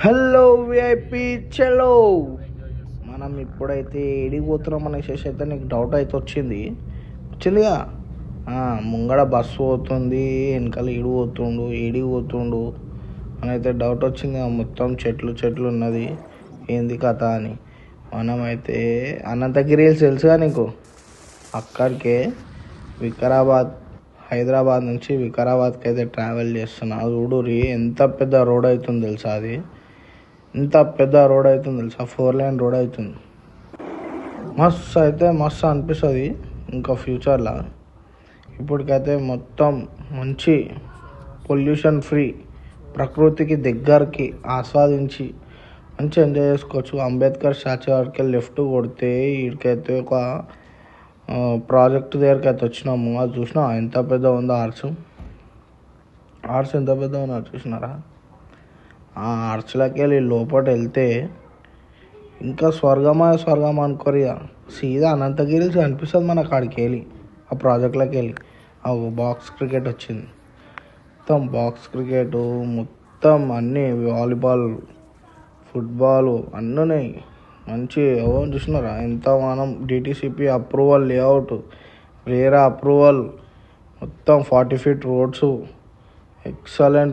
Hello VIP చలో. మనం ఇప్పుడైతే ఎడిగిపోతున్నాం అనేసి అయితే నీకు డౌట్ అయితే వచ్చింది. వచ్చిందిగా? ముంగడ బస్సు పోతుంది వెనకాల ఈడు పోతుండు ఏడికి పోతుండు అని అయితే డౌట్ వచ్చింది మొత్తం చెట్లు చెట్లు ఉన్నది. ఏంది కథ అని. మనమైతే అనంతగిరి హిల్స్ తెలుసుగా నీకు? అక్కడికే వికారాబాద్ హైదరాబాద్ నుంచి వికారాబాద్కి అయితే ట్రావెల్ చేస్తున్నా. చూడురి ఎంత పెద్ద రోడ్ అవుతుంది తెలుసా అది. ఇంత పెద్ద రోడ్ అవుతుంది తెలుసా? ఫోర్ లైన్ రోడ్ అవుతుంది. మస్తు అయితే మస్తు అనిపిస్తుంది ఇంకా ఫ్యూచర్లో ఇప్పటికైతే మొత్తం మంచి పొల్యూషన్ ఫ్రీ ప్రకృతికి దగ్గరికి ఆస్వాదించి మంచి ఎంజాయ్ చేసుకోవచ్చు. అంబేద్కర్ స్టాచ్యూ వరకు లెఫ్ట్ కొడితే వీడికైతే ఒక ప్రాజెక్ట్ దగ్గరికి అయితే వచ్చినాము. అది చూసినా ఎంత పెద్ద ఉందో ఆర్చ్ ఆర్స్ ఎంత పెద్ద ఉన్నారు చూసినారా? ఆ ఆర్చ్లోకి వెళ్ళి లోపల వెళ్తే ఇంకా స్వర్గమా స్వర్గం అనుకోరు ఇక. సీదా అనంతగిరి అనిపిస్తుంది మన అక్కడికి వెళ్ళి ఆ ప్రాజెక్ట్లోకి వెళ్ళి. ఆ బాక్స్ క్రికెట్ వచ్చింది. మొత్తం బాక్స్ క్రికెట్ మొత్తం అన్నీ వాలీబాల్ ఫుట్బాల్ అన్నీ ఉన్నాయి. మంచి ఎవరు చూసినారా? ఎంత మనం DTCP approval layout RERA approval. మొత్తం ఫార్టీ ఫీట్ రోడ్స్. ఎక్సలెంట్